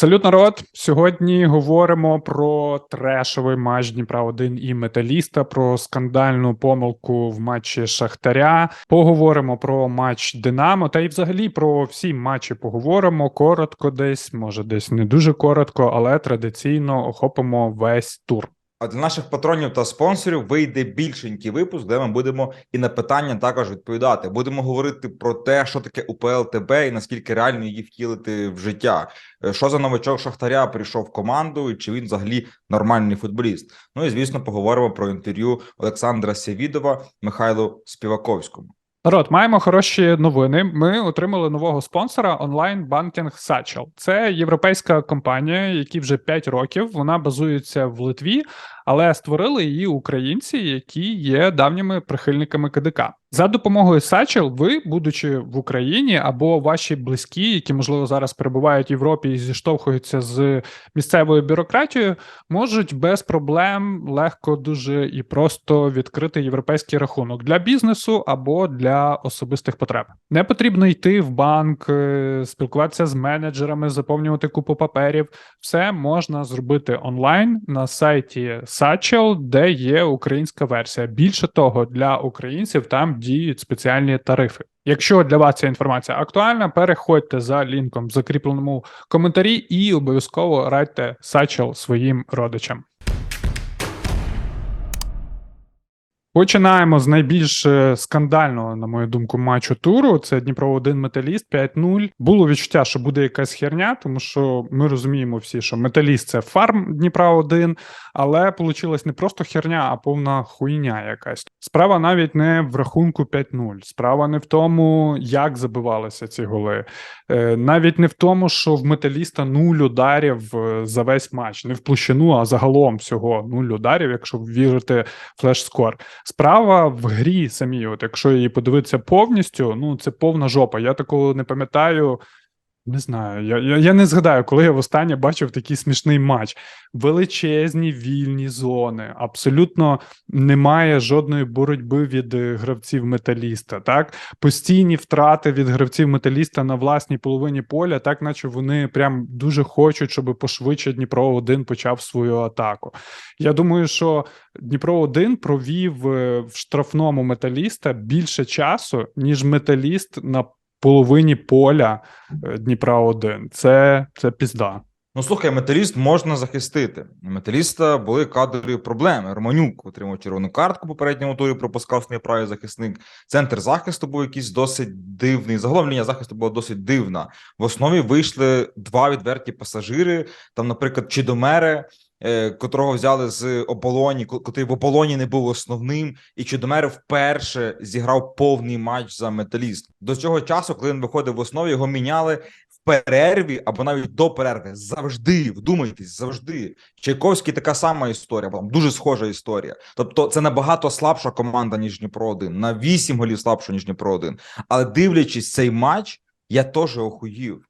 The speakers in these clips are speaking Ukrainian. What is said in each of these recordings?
Салют, народ! Сьогодні говоримо про трешовий матч Дніпра 1 і Металіста, про скандальну помилку в матчі Шахтаря. Поговоримо про матч Динамо, та й взагалі про всі матчі поговоримо коротко, десь, може, десь не дуже коротко, але традиційно охопимо весь тур. А для наших патронів та спонсорів вийде більшенький випуск, де ми будемо і на питання також відповідати. Будемо говорити про те, що таке УПЛ ТБ і наскільки реально її втілити в життя. Е, Що за новачок Шахтаря прийшов в команду, і чи він взагалі нормальний футболіст? Ну і звісно, поговоримо про інтерв'ю Олександра Сєвідова Михайлу Співаковському. Народ, маємо хороші новини. Ми отримали нового спонсора онлайн банкінг Satchel. Це європейська компанія, які вже 5 років вона базується в Литві, але створили її українці, які є давніми прихильниками КДК. За допомогою Satchel ви, будучи в Україні, або ваші близькі, які можливо зараз перебувають в Європі і зіштовхуються з місцевою бюрократією, можуть без проблем легко дуже і просто відкрити європейський рахунок для бізнесу або для особистих потреб. Не потрібно йти в банк, е, спілкуватися з менеджерами, заповнювати купу паперів. Все можна зробити онлайн на сайті Satchel, де є українська версія. Більше того, для українців там діють спеціальні тарифи. Якщо для вас ця інформація актуальна, переходьте за лінком в закріпленому коментарі і обов'язково радьте Satchel своїм родичам. Починаємо з найбільш е, скандального, на мою думку, матчу туру. Це Дніпро 1 Металіст 5-0. Було відчуття, що буде якась херня, тому що ми розуміємо всі, що Металіст це фарм Дніпра 1, але вийшло не просто херня, а повна хуйня якась. Справа навіть не в рахунку 5-0. Справа не в тому, як забивалися ці голи. Е, Навіть не в тому, що в металіста нуль ударів е, за весь матч, не в площину, а загалом всього нуль ударів, якщо вірити флеш-скор. Справа в грі самій. От якщо її подивитися повністю, ну це повна жопа. Я такого не пам'ятаю. Не знаю, я, я, я не згадаю, коли я востаннє бачив такий смішний матч. Величезні вільні зони. Абсолютно немає жодної боротьби від е, гравців металіста. Так, постійні втрати від гравців металіста на власній половині поля, так наче вони прям дуже хочуть, щоб пошвидше Дніпро 1 почав свою атаку. Я думаю, що Дніпро 1 провів е, в штрафному металіста більше часу, ніж металіст на половині поля е, Дніпра 1. Це, це пізда. Ну слухай, металіст можна захистити. У Металіста були кадрові проблеми. Романюк отримав червону картку попередньому турі, пропускав неправий захисник. Центр захисту був якийсь досить дивний. Загалом лінія захисту була досить дивна. В основі вийшли два відверті пасажири. Там, наприклад, Чидомере, е, котрого взяли з оболоні, котрий в оболоні не був основним, і Чидомере вперше зіграв повний матч за металіст. До цього часу, коли він виходив в основі, його міняли в перерві або навіть до перерви. Завжди вдумайтесь, завжди. Чайковський така сама історія, там дуже схожа історія. Тобто, це набагато слабша команда, ніж Дніпро 1 на 8 голів слабша, ніж Дніпро 1 Але дивлячись цей матч, я теж охуїв,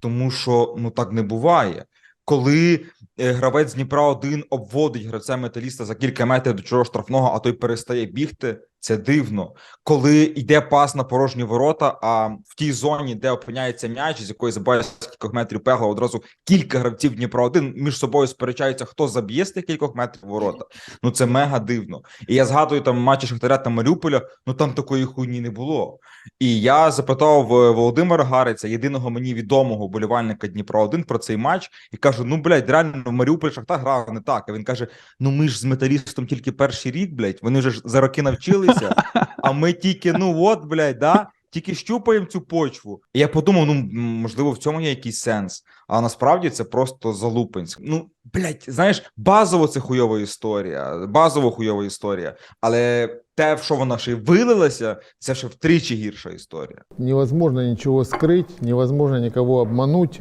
тому що ну так не буває. Коли е, гравець Дніпра 1 обводить гравця металіста за кілька метрів до чого штрафного, а той перестає бігти. Це дивно, коли йде пас на порожні ворота. А в тій зоні, де опиняється м'яч, з якої забиває з кількох метрів пегла, одразу кілька гравців Дніпра 1 між собою сперечаються, хто заб'є з тих кількох метрів ворота. Ну це мега дивно. І я згадую там матчі Шахтаря та Маріуполя. Ну там такої хуйні не було. І я запитав Володимира Гариця, єдиного мені відомого болівальника Дніпра 1 про цей матч, і кажу: ну блядь, реально в Маріуполі Шахтар грав не так. А він каже: Ну ми ж з металістом тільки перший рік, блядь, вони вже за роки навчилися, а ми тільки, ну от, блядь, да. Тільки щупаємо цю почву. І я подумав: ну можливо, в цьому є якийсь сенс. А насправді це просто залупинськ. Ну, блядь, знаєш, базово це хуйова історія, базово хуйова історія. Але те, в що вона ще й вилилася, це ще втричі гірша історія. Невозможно ничего скрыть, невозможно никого обмануть,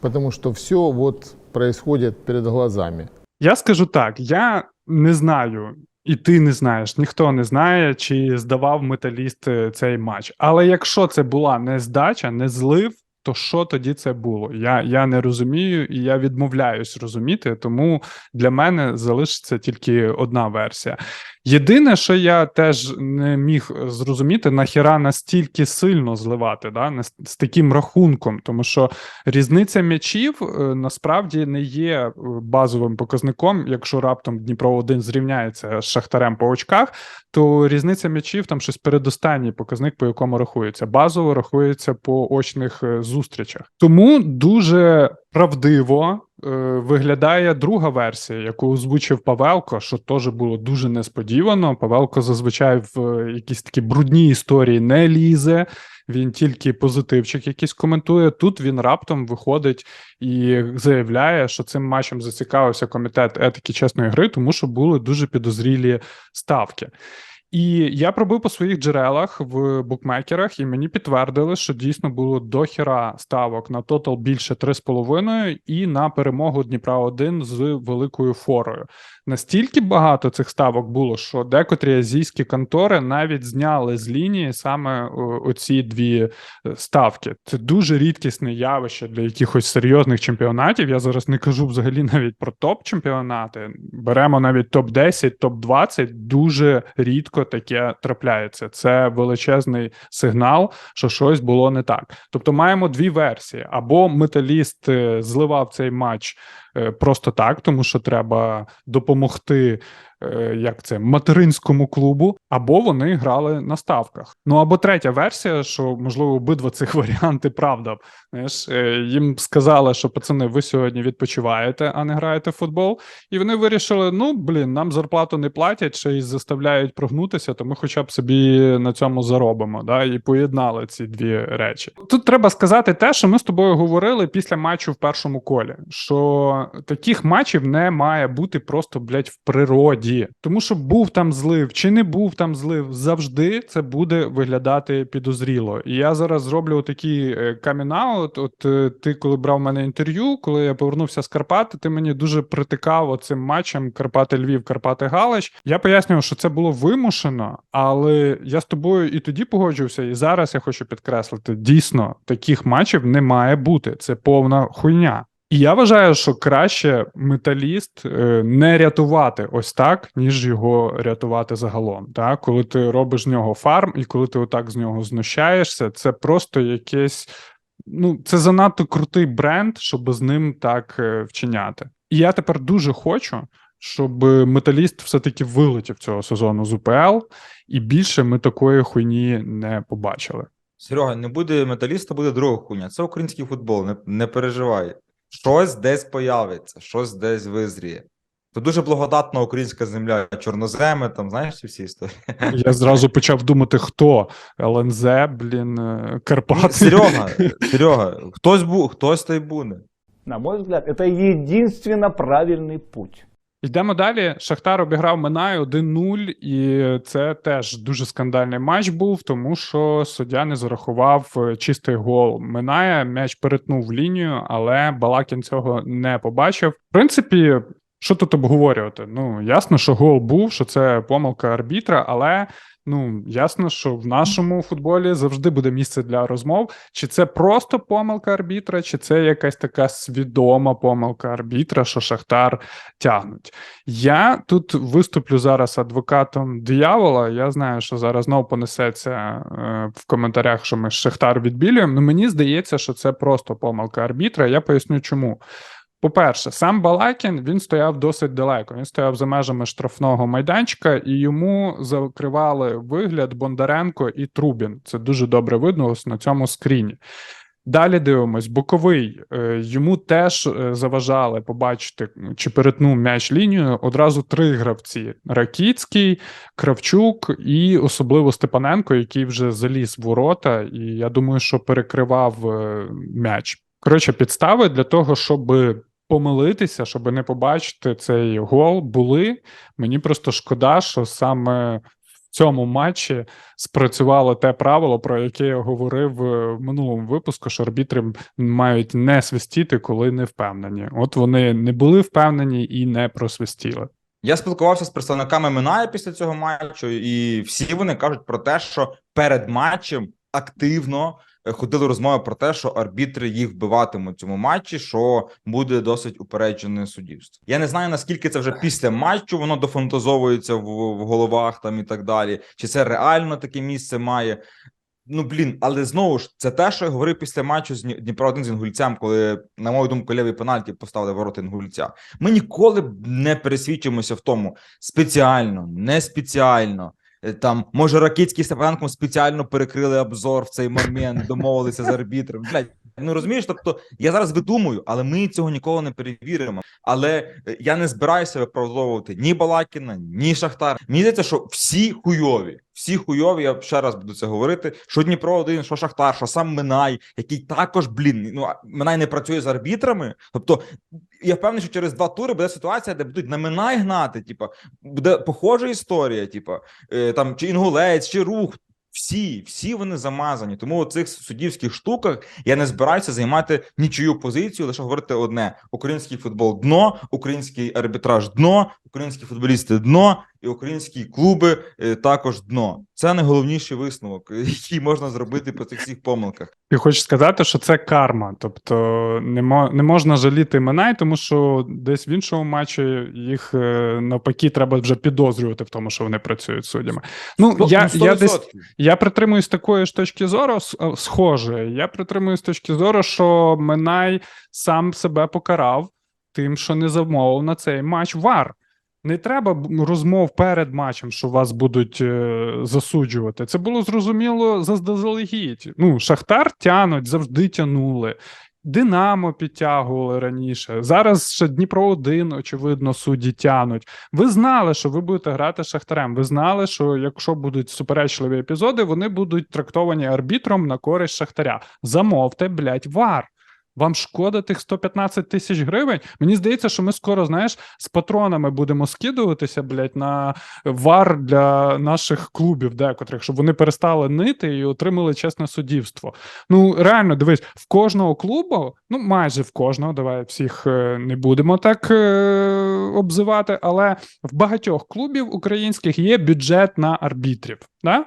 потому что все вот происходит перед глазами. Я скажу так: я не знаю, і ти не знаєш, ніхто не знає, чи здавав металіст е, цей матч. Але якщо це була не здача, не злив. То що тоді це було? Я, я не розумію і я відмовляюсь розуміти, тому для мене залишиться тільки одна версія. Єдине, що я теж не міг зрозуміти, нахіра настільки сильно зливати, да, з таким рахунком, тому що різниця м'ячів е, насправді не є е, базовим показником. Якщо раптом Дніпро 1 зрівняється з Шахтарем по очках, то різниця м'ячів там щось передостанній показник, по якому рахується. Базово рахується по очних е, зустрічах. Тому дуже правдиво виглядає друга версія, яку озвучив Павелко, що теж було дуже несподівано. Павелко зазвичай в е, якісь такі брудні історії не лізе. Він тільки позитивчик якийсь коментує. Тут він раптом виходить і заявляє, що цим матчем зацікавився комітет етики чесної гри, тому що були дуже підозрілі ставки. І я пробив по своїх джерелах в букмекерах, і мені підтвердили, що дійсно було дохіра ставок на тотал більше 3,5 і на перемогу Дніпра 1 з великою форою. Настільки багато цих ставок було, що декотрі азійські контори навіть зняли з лінії саме оці дві е, ставки. Це дуже рідкісне явище для якихось серйозних чемпіонатів. Я зараз не кажу взагалі навіть про топ-чемпіонати. Беремо навіть топ-10, топ-20. Дуже рідко таке трапляється. Це величезний сигнал, що щось було не так. Тобто маємо дві версії: або металіст е, зливав цей матч е, просто так, тому що треба допомогти. Е, Як це материнському клубу, або вони грали на ставках. Ну або третя версія, що можливо обидва цих варіанти правда. Знаєш, е, їм сказали, що пацани, ви сьогодні відпочиваєте, а не граєте в футбол. І вони вирішили: ну блін, нам зарплату не платять, ще й заставляють прогнутися, то ми хоча б собі на цьому заробимо. Да? І поєднали ці дві речі. Тут треба сказати те, що ми з тобою говорили після матчу в першому колі, що таких матчів не має бути просто блядь, в природі, тому що був там злив чи не був там злив, завжди це буде виглядати підозріло. І я зараз зроблю такий камінаут. От е, ти, коли брав мене інтерв'ю, коли я повернувся з Карпат, ти мені дуже притикав цим матчем Карпати Львів, Карпати Галич. Я пояснював, що це було вимушено, але я з тобою і тоді погоджувався, і зараз я хочу підкреслити: дійсно таких матчів не має бути. Це повна хуйня. І я вважаю, що краще металіст е, не рятувати ось так, ніж його рятувати загалом. Так? Коли ти робиш з нього фарм, і коли ти отак з нього знущаєшся, це просто якесь. Ну, це занадто крутий бренд, щоб з ним так е, вчиняти. І я тепер дуже хочу, щоб металіст все-таки вилетів цього сезону з УПЛ, і більше ми такої хуйні не побачили. Серега, не буде металіста, буде друга хуйня. Це український футбол, не, не переживай. Щось десь появиться, щось десь визріє. Це дуже благодатна українська земля, чорноземи, там, знаєш ці всі історії. Я зразу почав думати, хто ЛНЗ, блін, е, Карпати. Серега, Серега, хтось був, хтось та й буде. На мой взгляд, это единственно правильный путь. Йдемо далі. Шахтар обіграв Минай 1-0, і це теж дуже скандальний матч був, тому що суддя не зарахував е, чистий гол Минає М'яч перетнув лінію, але Балакін цього не побачив. В принципі, що тут обговорювати? Ну ясно, що гол був, що це помилка арбітра, але. Ну, ясно, що в нашому футболі завжди буде місце для розмов. Чи це просто помилка арбітра, чи це якась така свідома помилка арбітра, що Шахтар тягнуть. Я тут виступлю зараз адвокатом диявола. Я знаю, що зараз знову понесеться е, в коментарях, що ми Шахтар відбілюємо. Ну мені здається, що це просто помилка арбітра. Я поясню, чому. По-перше, сам Балакін він стояв досить далеко. Він стояв за межами штрафного майданчика, і йому закривали вигляд Бондаренко і Трубін. Це дуже добре видно ось на цьому скріні. Далі дивимось, боковий е, йому теж е, заважали побачити, чи перетнув м'яч лінію. Одразу три гравці: Ракіцький, Кравчук і особливо Степаненко, який вже заліз в ворота, і я думаю, що перекривав е, м'яч. Коротше, підстави для того, щоб помилитися, щоб не побачити цей гол, були. Мені просто шкода, що саме в цьому матчі спрацювало те правило, про яке я говорив в минулому випуску, що арбітри мають не свистіти, коли не впевнені. От вони не були впевнені і не просвистіли. Я спілкувався з представниками Минає після цього матчу, і всі вони кажуть про те, що перед матчем активно е, ходили розмови про те, що арбітри їх вбиватимуть в цьому матчі, що буде досить упереджене суддівство. Я не знаю наскільки це вже після матчу воно дофантазовується в, в головах там і так далі. Чи це реально таке місце має? Ну блін, але знову ж це те, що я говорив після матчу з Дні- Дніпро 1 з інгульцем, коли, на мою думку, лівий пенальті поставили ворота інгульця. Ми ніколи не пересвідчимося в тому спеціально, не спеціально. Е, Там може Ракицький з спеціально перекрили обзор в цей момент, домовилися з арбітром. Блядь, ну розумієш, тобто я зараз видумую, але ми цього ніколи не перевіримо. Але е, я не збираюся виправдовувати ні Балакіна, ні Шахтар. Мені здається, що всі хуйові, всі хуйові. Я ще раз буду це говорити. Що Дніпро один, що Шахтар, що сам Минай, який також, блін, ну Минай не працює з арбітрами. Тобто, я впевнений, що через два тури буде ситуація, де будуть на Минай гнати. Типа, буде похожа історія, типа е, там чи інгулець, чи рух. Всі, всі вони замазані. Тому у цих суддівських штуках я не збираюся займати нічию позицію, лише говорити одне: український футбол дно, український арбітраж дно, українські футболісти дно, і українські клуби е, також дно. Це найголовніший висновок, який можна зробити по цих всіх помилках. Ти хочеш сказати, що це карма. Тобто не, не можна жаліти Минай, тому що десь в іншому матчі їх е, навпаки треба вже підозрювати в тому, що вони працюють суддями. Ну, Ну, я, ну, я десь Я притримуюсь такої ж точки зору, е, схоже. Я притримуюсь точки зору, що Минай сам себе покарав тим, що не замовив на цей матч вар. Не треба розмов перед матчем, що вас будуть е, засуджувати. Це було зрозуміло заздалегідь. Ну, Шахтар тянуть, завжди тянули. Динамо підтягували раніше. Зараз ще Дніпро 1 очевидно, судді тянуть. Ви знали, що ви будете грати Шахтарем. Ви знали, що якщо будуть суперечливі епізоди, вони будуть трактовані арбітром на користь Шахтаря. Замовте, блядь, вар. Вам шкода тих 115 тисяч гривень? Мені здається, що ми скоро, знаєш, з патронами будемо скидуватися, блядь, на вар для наших клубів, декотрих, щоб вони перестали нити і отримали чесне суддівство. Ну, реально, дивись, в кожного клубу, ну майже в кожного, давай всіх е, не будемо так е, обзивати, але в багатьох клубів українських є бюджет на арбітрів. Да?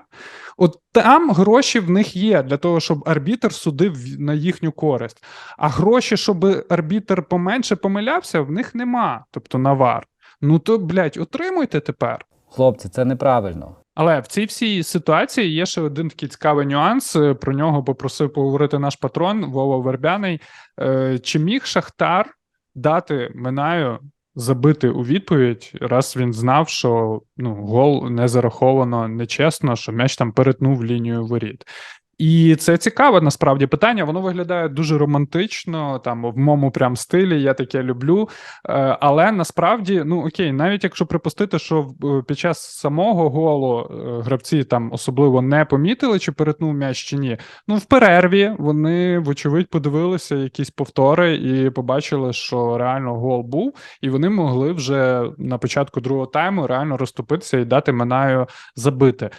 От там гроші в них є для того, щоб арбітр судив на їхню користь. А гроші, щоб арбітр поменше помилявся, в них нема, тобто на вар. Ну то, блядь, отримуйте тепер. Хлопці, це неправильно. Але в цій всій ситуації є ще один такий цікавий нюанс. е, Про нього попросив поговорити наш патрон Вова Вербяний. Е, Чи міг Шахтар дати Минаю забити у відповідь, раз він знав, що ну, гол не зараховано нечесно, що м'яч там перетнув лінію воріт. І це цікаве насправді питання. Воно виглядає дуже романтично, там в моєму прям стилі. Я таке люблю. Е, Але насправді, ну окей, навіть якщо припустити, що е, під час самого голу е, гравці там особливо не помітили, чи перетнув м'яч чи ні. Ну в перерві вони, вочевидь, подивилися якісь повтори і побачили, що реально гол був, і вони могли вже на початку другого тайму реально розступитися і дати Минаю забити.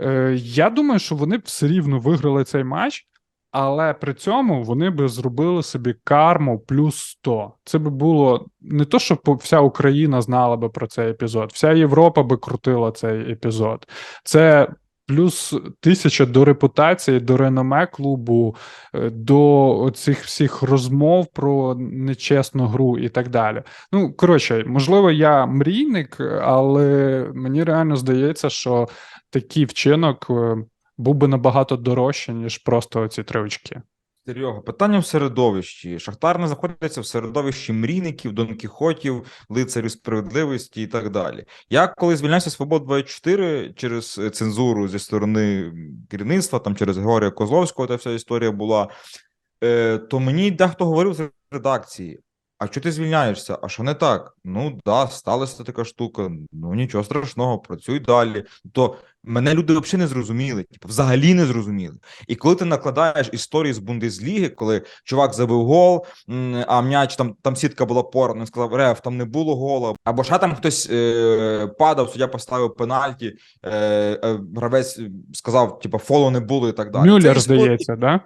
Е, Я думаю, що вони б все рівно виграли цей матч. Але при цьому вони би зробили собі карму плюс 100. Це би було не то, що вся Україна знала би про цей епізод, вся Європа би крутила цей епізод. Це плюс тисяча до репутації, до реноме клубу, е, до оцих всіх розмов про нечесну гру і так далі. Ну, коротше, можливо, я мрійник, але мені реально здається, що такий вчинок е, був би набагато дорожче, ніж просто ці три очки. Серега, питання в середовищі. Шахтар не знаходиться в середовищі мрійників, донкіхотів, лицарів справедливості і так далі. Я коли звільнявся Свобод 24 через цензуру зі сторони керівництва, там через Григорія Козловського, та вся історія була. Е, то мені дехто говорив з редакції: а що ти звільняєшся? А що не так? Ну да, сталася така штука. Ну нічого страшного, працюй далі. То мене люди взагалі не зрозуміли, типу, взагалі не зрозуміли. І коли ти накладаєш історії з Бундесліги, коли чувак забив гол, а м'яч там, там сітка була порана, він сказав, Реф, там не було гола. Або ще там хтось е, падав, суддя поставив пенальті, е, е, гравець сказав, типу, фоло не було і так далі. Це Мюллер, історії- здається, да?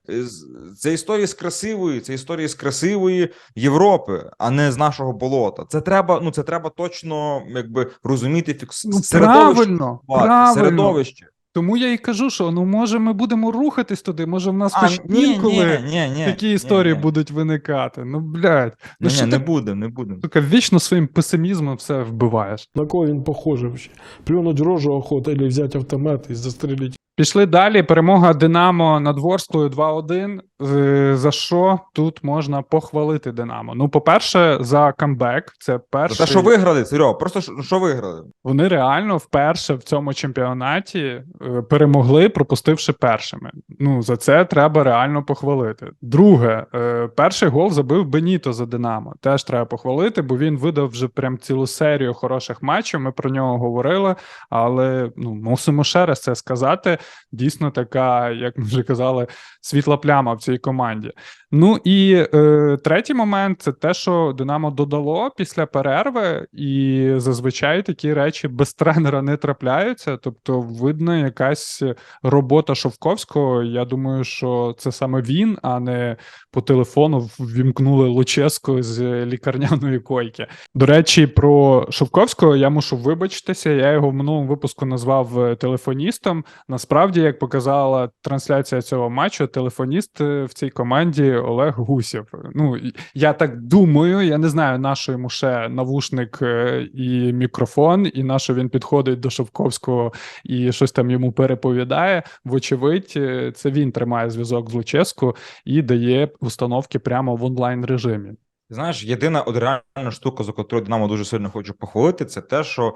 Це історії з красивої, це історії з красивої Європи, а не з нашого болота. Це треба, ну це треба точно якби розуміти фікс Ну, правильно, будувати, правильно. Середовище. Тому я і кажу, що ну може ми будемо рухатись туди, може в нас А, хоч ні, інколи ні, ні, ні, такі історії ні. будуть виникати. Ну, блядь, ну Ні, що ні, ти не буде, не буде. сука, вічно своїм песимізмом все вбиваєш. На кого він похожий вообще? Плюнуть рожу охота і взяти автомат і застрілити. Пішли далі. Перемога Динамо над Ворсклою 2-1. Е, За що тут можна похвалити Динамо? Ну, по-перше, за камбек. Це За перший... те, що виграли, Серега, просто що, що виграли? Вони реально вперше в цьому чемпіонаті е, перемогли, пропустивши першими. Ну за це треба реально похвалити. Друге, е, перший гол забив Беніто за Динамо. Теж треба похвалити, бо він видав вже прям цілу серію хороших матчів. Ми про нього говорили, але ну мусимо ще раз це сказати. Дійсно, така, як ми вже казали, світла пляма в цій команді. Ну і е, третій момент це те, що Динамо додало після перерви, і зазвичай такі речі без тренера не трапляються. Тобто, видно, якась робота Шовковського. Я думаю, що це саме він, а не по телефону ввімкнули Луческу з лікарняної койки. До речі, про Шовковського я мушу вибачитися. Я його в минулому випуску назвав е, телефоністом. Насправді, як показала трансляція цього матчу, телефоніст е, в цій команді Олег Гусєв. Ну я так думаю. Я не знаю, на що йому ще навушник е, і мікрофон, і на що він підходить до Шовковського і щось там йому переповідає. Вочевидь, е, це він тримає зв'язок з Луческу і дає установки прямо в онлайн режимі. Знаєш, єдина от реальна штука, за котру Динамо дуже сильно хочу похвалити, це те, що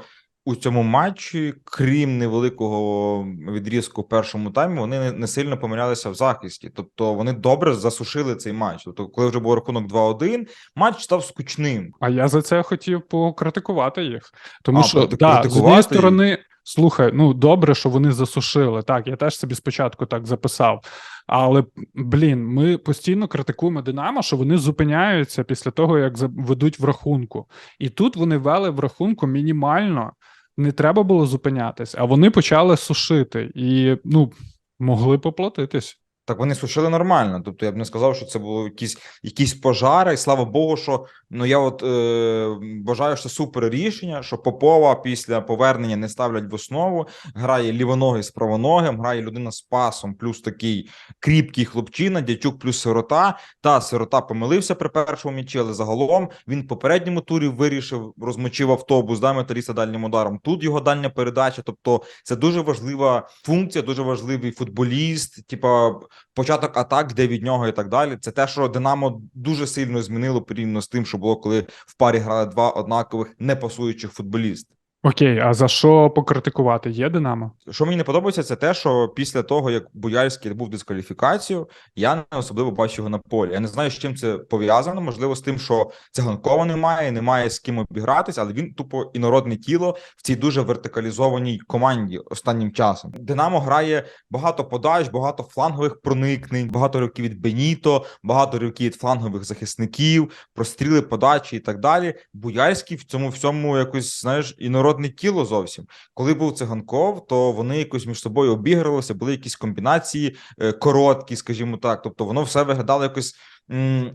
у цьому матчі, крім невеликого відрізку в першому таймі, вони не, сильно помилялися в захисті. Тобто вони добре засушили цей матч. Тобто, коли вже був рахунок 2-1, матч став скучним. А я за це хотів покритикувати їх. Тому А, що да, з однієї їх? сторони, слухай, ну добре, що вони засушили. Так, я теж собі спочатку так записав. Але блін, ми постійно критикуємо Динамо, що вони зупиняються після того, як ведуть в рахунку. І тут вони вели в рахунку мінімально. Не треба було зупинятись, а вони почали сушити і ну могли поплатитись. Так вони сушили нормально. Тобто я б не сказав, що це було якісь, якісь пожари. І слава Богу, що ну я от е, бажаю, що супер рішення, що Попова після повернення не ставлять в основу. Грає лівоногий з правоногим, грає людина з пасом, плюс такий кріпкий хлопчина, дячук плюс сирота. Та сирота помилився при першому м'ячі, але загалом він в попередньому турі вирішив, розмочив автобус, да, металіста дальнім ударом. Тут його дальня передача. Тобто, це дуже важлива функція, дуже важливий футболіст. Типа початок атак, де від нього і так далі. Це те, що Динамо дуже сильно змінило порівняно з тим, що було, коли в парі грали два однакових непасуючих футболісти. Окей, а за що покритикувати? Є Динамо? Що мені не подобається, це те, що після того, як Буяльський був дискваліфікацію, я не особливо бачу його на полі. Я не знаю, з чим це пов'язано. Можливо, з тим, що циганкова немає, немає з ким обігратись, але він тупо інородне тіло в цій дуже вертикалізованій команді останнім часом. Динамо грає багато подач, багато флангових проникнень, багато років від Беніто, багато років від флангових захисників, простріли подачі і так далі. Буяльський в цьому всьому якось знаєш інородне тіло зовсім. Коли був циганков, то вони якось між собою обігралися, були якісь комбінації е, короткі, скажімо так. Тобто воно все виглядало якось м,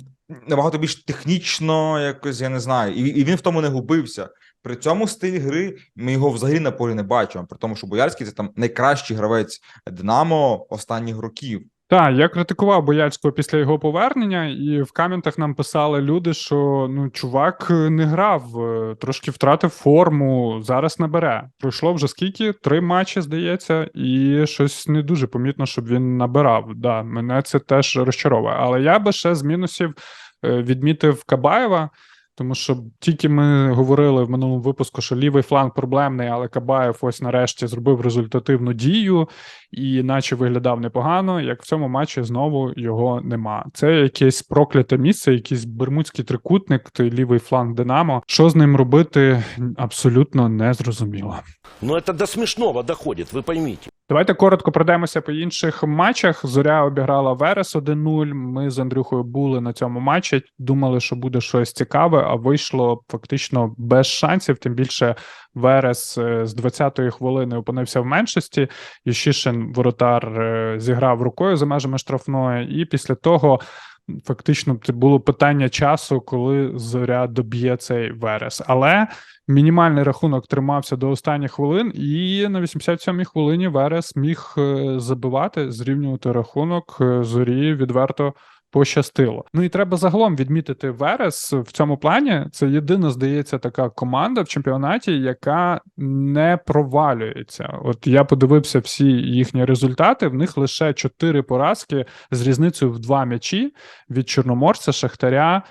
набагато більш технічно, якось я не знаю, і, і він в тому не губився. При цьому стилі гри ми його взагалі на полі не бачимо. При тому, що Боярський це там найкращий гравець Динамо останніх років. Так, я критикував Бояцького після його повернення, і в коментах нам писали люди, що ну чувак е, не грав, е, трошки втратив форму, зараз набере. Пройшло вже скільки? Три матчі, здається, і щось не дуже помітно, щоб він набирав. Да, мене це теж розчаровує. Але я би ще з мінусів е, відмітив Кабаєва. Тому що тільки ми говорили в минулому випуску, що лівий фланг проблемний, але Кабаєв ось нарешті зробив результативну дію і наче виглядав непогано. Як в цьому матчі знову його нема. Це якесь прокляте місце, якийсь бермудський трикутник, той лівий фланг Динамо. Що з ним робити, абсолютно не зрозуміло. Но это до смешного доходит, вы поймите. Давайте коротко пройдемося по інших матчах. Зоря обіграла Верес 1-0. Ми з Андрюхою були на цьому матчі. Думали, що буде щось цікаве, а вийшло фактично без шансів. Тим більше Верес е, з 20-ї хвилини опинився в меншості. Ющишин воротар е, зіграв рукою за межами штрафної, і після того. Фактично це було питання часу, коли зоря доб'є цей верес. Але мінімальний рахунок тримався до останніх хвилин, і на 87-й хвилині Верес міг е, забивати, зрівнювати рахунок е, зорі відверто. Пощастило. Ну і треба загалом відмітити Верес в цьому плані. Це єдина, здається, така команда в чемпіонаті, яка не провалюється. От я подивився всі їхні результати. В них лише чотири поразки з різницею в два м'ячі від Чорноморця, Шахтаря,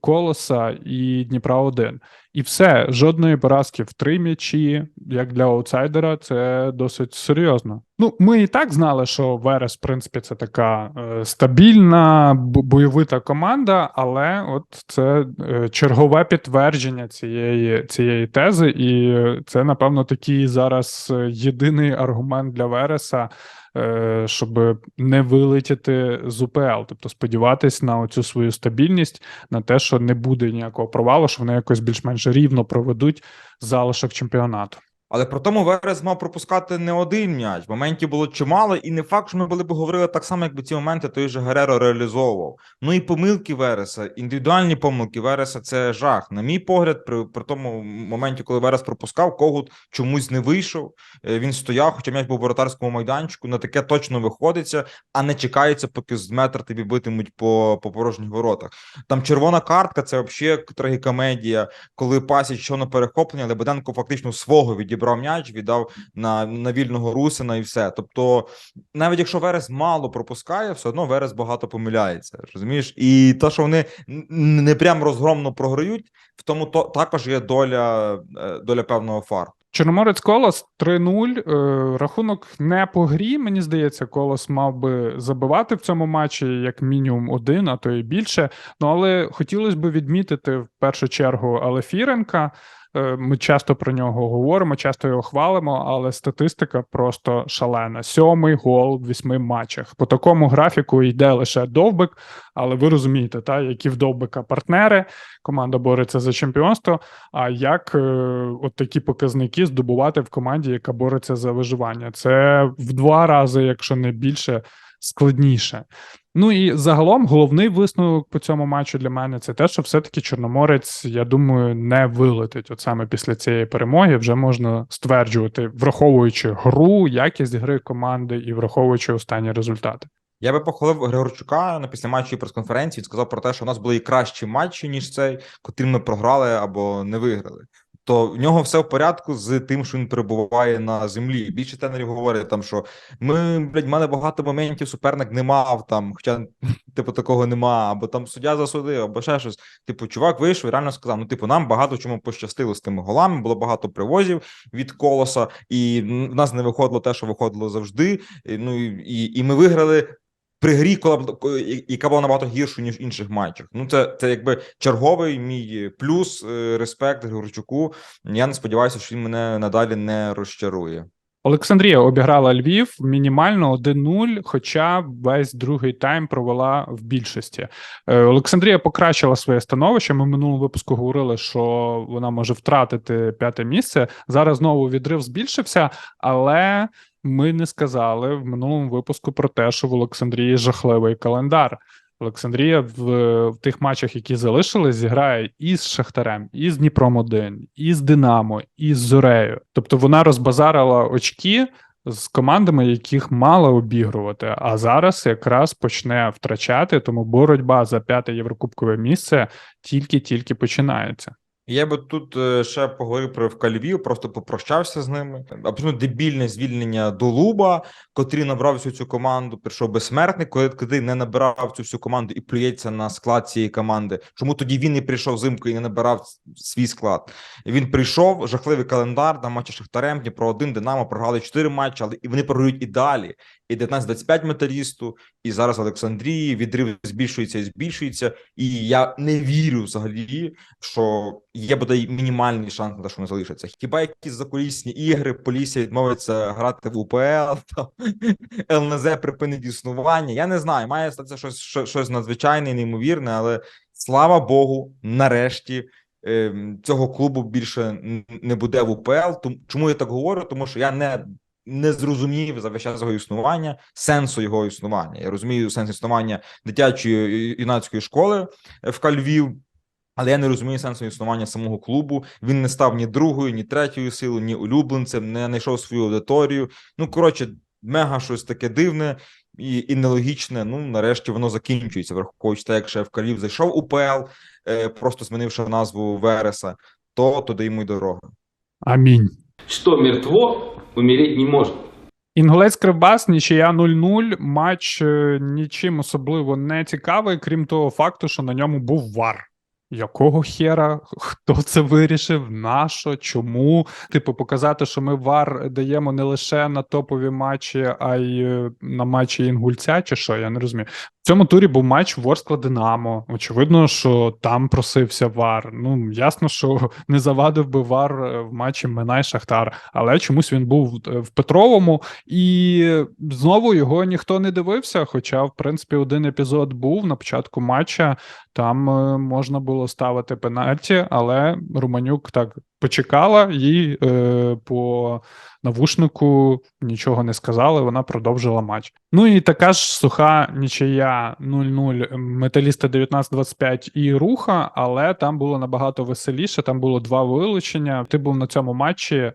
Колоса і Дніпра 1 І все, жодної поразки в три м'ячі, як для аутсайдера, це досить серйозно. Ну, ми і так знали, що Верес, в принципі, це така е, стабільна, бойовита команда, але от це е, чергове підтвердження цієї, цієї тези, і це, напевно, такий зараз е, єдиний аргумент для Вереса, щоб не вилетіти з УПЛ, тобто сподіватись на оцю свою стабільність, на те, що не буде ніякого провалу, що вони якось більш-менш рівно проведуть залишок чемпіонату. Але при тому Верес мав пропускати не один м'яч. Моментів було чимало, і не факт, що ми були б говорили так само, якби ці моменти той же Гереро реалізовував. Ну і помилки Вереса, індивідуальні помилки Вереса це жах. На мій погляд, при, при тому моменті, коли Верес пропускав, Когут чомусь не вийшов. Е, Він стояв, хоча м'яч був в воротарському майданчику. На таке точно виходиться, а не чекається, поки з метра тобі битимуть по, по порожніх воротах. Там червона картка, це взагалі трагікомедія, коли пасіч що на перехоплення, Лебеденко фактично свого відібрав м'яч, віддав на, на вільного Русина і все. Тобто, навіть якщо Верес мало пропускає, все одно Верес багато помиляється. Розумієш? І те, що вони не прям розгромно програють, в тому то також є доля, е, доля певного фарту. Чорноморець Колос 3-0. Е, рахунок не по грі. Мені здається, Колос мав би забивати в цьому матчі як мінімум один, а то і більше. Ну але хотілося б відмітити в першу чергу Алефіренка. Е, Ми часто про нього говоримо, часто його хвалимо, але статистика просто шалена. Сьомий гол в вісьми матчах. По такому графіку йде лише довбик, але ви розумієте, та які в довбика партнери. Команда бореться за чемпіонство. А як е, от такі показники здобувати в команді, яка бореться за виживання? Це в два рази, якщо не більше, складніше. Ну і загалом головний висновок по цьому матчу для мене це те, що все-таки Чорноморець, я думаю, не вилетить. От саме після цієї перемоги вже можна стверджувати, враховуючи гру, якість гри команди і враховуючи останні результати. Я би похвалив Григорчука на після післяматчевій прес-конференції. Сказав про те, що у нас були і кращі матчі, ніж цей, котрі ми програли або не виграли. То в нього все в порядку з тим, що він перебуває на землі. Більше тренерів говорять там, що ми блядь, мали багато моментів, суперник не мав там, хоча типу такого нема, або там суддя засудив, або ще щось. Типу, чувак вийшов і реально сказав: ну, типу, нам багато чому пощастило з тими голами. Було багато привозів від колоса, і в нас не виходило те, що виходило завжди. Ну і, і ми виграли при грі, яка була набагато гіршою, ніж в інших матчах. Ну, це, це якби черговий мій плюс, е, респект Григорчуку. Я не сподіваюся, що він мене надалі не розчарує. Олександрія обіграла Львів мінімально 1-0, хоча весь другий тайм провела в більшості. Е, Олександрія покращила своє становище. Ми в минулому випуску говорили, що вона може втратити п'яте місце. Зараз знову відрив збільшився, але ми не сказали в минулому випуску про те, що в Олександрії жахливий календар. Олександрія в, в тих матчах, які залишились, зіграє і з Шахтарем, і з Дніпром 1 і з Динамо, і з Зорею. Тобто вона розбазарила очки з командами, яких мала обігрувати. А зараз якраз почне втрачати. Тому боротьба за п'яте єврокубкове місце тільки-тільки починається. Я би тут е, ще поговорив про ФК Львів, просто попрощався з ними. Абсолютно дебільне звільнення Долуба, котрий набрав всю цю команду. Прийшов безсмертник, коли коли не набирав цю всю команду і плюється на склад цієї команди. Чому тоді він не прийшов взимку і не набирав свій склад? Він прийшов жахливий календар на матчі Шахтарем, Дніпро 1 Динамо програли 4 матчі, але і вони програють і далі. І 19-25 металісту, і зараз Олександрії відрив збільшується і збільшується. І я не вірю взагалі, що є бодай мінімальний шанс на те, що вони залишаться. Хіба якісь закулісні ігри, Полісся відмовиться грати в УПЛ, там ЛНЗ припинить існування. Я не знаю, має статися щось, щось, щось надзвичайне, і неймовірне, але слава Богу, нарешті. ем, Цього клубу більше не буде в УПЛ. Тому чому я так говорю? Тому що я не не зрозумів за весь час його існування сенсу його існування. Я розумію сенс існування дитячої юнацької школи ФК Львів. Але я не розумію сенсу існування самого клубу. Він не став ні другою, ні третьою силою, ні улюбленцем, не знайшов свою аудиторію. Ну коротше, мега щось таке дивне і, і нелогічне. Ну нарешті воно закінчується, враховуючи те, як ще ФК Львів зайшов у ПЛ, е, просто змінивши назву Вереса, то туди йому й дорога. Амінь. Что мертво, умереть не может. Інгулець Кривбас, нічия 0-0. Матч е, нічим особливо не цікавий, крім того факту, що на ньому був вар. Якого хера? Хто це вирішив? Нащо? Чому? Типу, показати, що ми вар даємо не лише на топові матчі, а й е, на матчі інгульця, чи що? Я не розумію. Цьому турі був матч Ворскла Динамо. Очевидно, що там просився вар. Ну ясно, що не завадив би вар е, в матчі Минай Шахтар, але чомусь він був е, в Петровому, і знову його ніхто не дивився. Хоча, в принципі, один епізод був на початку матча. Там е, можна було ставити пенальті, але Романюк так почекала і е, по навушнику нічого не сказали. Вона продовжила матч. Ну і така ж суха нічия 0-0 металіста 19-25 і руха, але там було набагато веселіше. Там було два вилучення. Ти був на цьому матчі.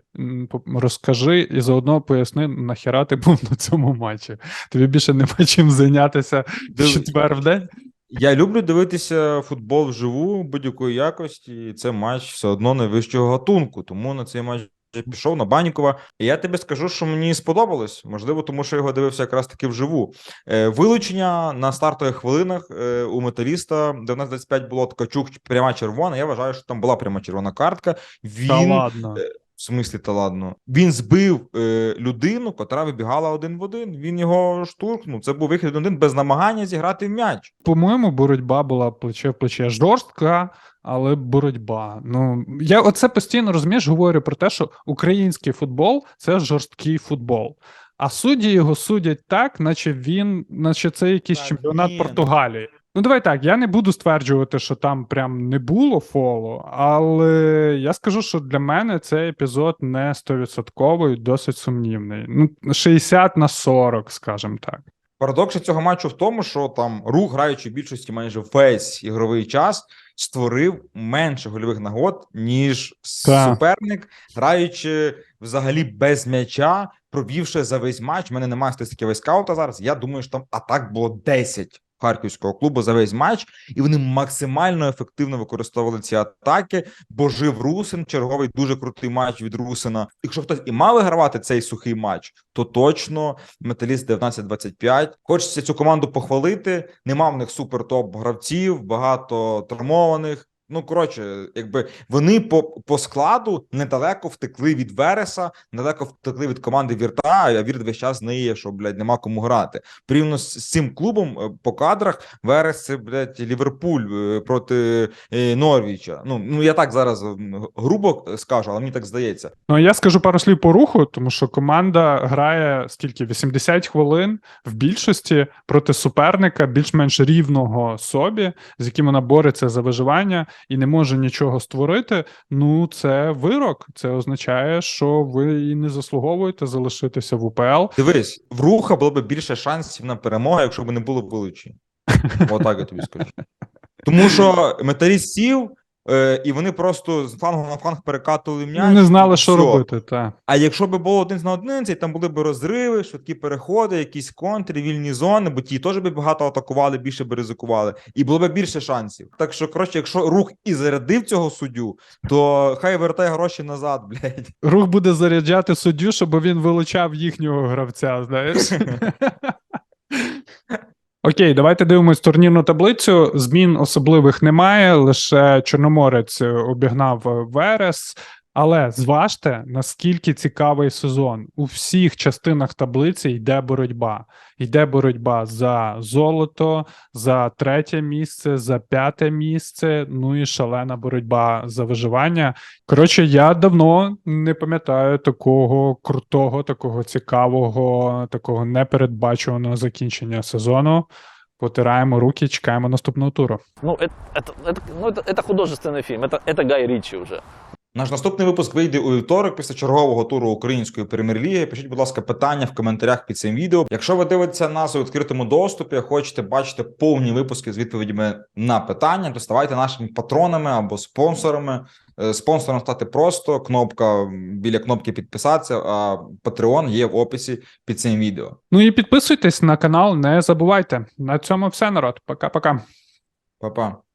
Розкажи і заодно поясни, нахіра ти був на цьому матчі. Тобі більше нема чим зайнятися в Диви- четвер в день. Я люблю дивитися футбол вживу будь-якої якості, і це матч все одно найвищого гатунку. Тому на цей матч пішов на Банікова. І я тобі скажу, що мені сподобалось. Можливо, тому що я його дивився якраз таки вживу. Е, вилучення на стартових хвилинах е, у металіста 19-25 було Ткачук пряма червона. Я вважаю, що там була пряма червона картка. Він Та ладно. В смислі, та ладно. Він збив е, людину, котра вибігала один в один. Він його штурхнув. Це був вихід один без намагання зіграти в м'яч. По-моєму, боротьба була плече в плече жорстка, але боротьба. Ну я оце постійно розумієш, говорю про те, що український футбол це жорсткий футбол. А судді його судять так, наче він, наче це якийсь чемпіонат ні. Португалії. Ну, давай так, я не буду стверджувати, що там прям не було фолу, але я скажу, що для мене цей епізод не 100%, досить сумнівний. Ну, 60 на 40, скажімо так. Парадокс цього матчу в тому, що там рух, граючи в більшості майже весь ігровий час, створив менше гольових нагод, ніж Так. суперник, граючи взагалі без м'яча, провівши за весь матч. У мене немає статистики вейскаута зараз. Я думаю, що там атак було 10 харківського клубу за весь матч, і вони максимально ефективно використовували ці атаки. Бо жив Русин, черговий дуже крутий матч від Русина. Якщо хтось і мав вигравати цей сухий матч, то точно металіст 19-25. Хочеться цю команду похвалити. Нема в них супер топ гравців, багато травмованих. Ну коротше, якби вони по, по складу недалеко втекли від Вереса, недалеко втекли від команди Вірта, а Вірт весь час ниє, що блядь, нема кому грати. Порівняно з, з цим клубом е, по кадрах Верес це блядь, Ліверпуль е, проти е, Норвіча. Ну ну я так зараз грубо скажу, але мені так здається. Ну, я скажу пару слів по руху, тому що команда грає скільки 80 хвилин в більшості проти суперника більш-менш рівного собі, з яким вона бореться за виживання і не може нічого створити. Ну, це вирок. Це означає, що ви і не заслуговуєте залишитися в УПЛ. Дивись, в руха було б більше шансів на перемогу, якщо б не було вилучень. Отак я тобі скажу. Тому що металіст сів, е, і вони просто з флангу на фланг перекатували м'яч. не знали, що всьо. робити. Та. А якщо б було один на одинадцять, там були б розриви, швидкі переходи, якісь контри, вільні зони, бо ті теж би багато атакували, більше би ризикували, і було б більше шансів. Так що, коротше, якщо рух і зарядив цього суддю, то хай вертає гроші назад, блядь. Рух буде заряджати суддю, щоб він вилучав їхнього гравця, знаєш. Окей, давайте дивимось турнірну таблицю. Змін особливих немає, лише Чорноморець обігнав Верес. Але зважте, наскільки цікавий сезон. У всіх частинах таблиці йде боротьба. Йде боротьба за золото, за третє місце, за п'яте місце. Ну і шалена боротьба за виживання. Коротше, я давно не пам'ятаю такого крутого, такого цікавого, такого непередбачуваного закінчення сезону. Потираємо руки, чекаємо наступного туру. Ну, это, это, это- ну, это, это художественный фильм, это, это Гай Ричи уже. Наш наступний випуск вийде у вівторок після чергового туру української прем'єр-ліги. Пишіть, будь ласка, питання в коментарях під цим відео. Якщо ви дивитеся нас у відкритому доступі, хочете бачити повні випуски з відповідями на питання, то ставайте нашими патронами або спонсорами. Е, Спонсором стати просто кнопка біля кнопки підписатися. А Patreon є в описі під цим відео. Ну і підписуйтесь на канал, не забувайте. На цьому все, народ. Пока-пока. Па-па.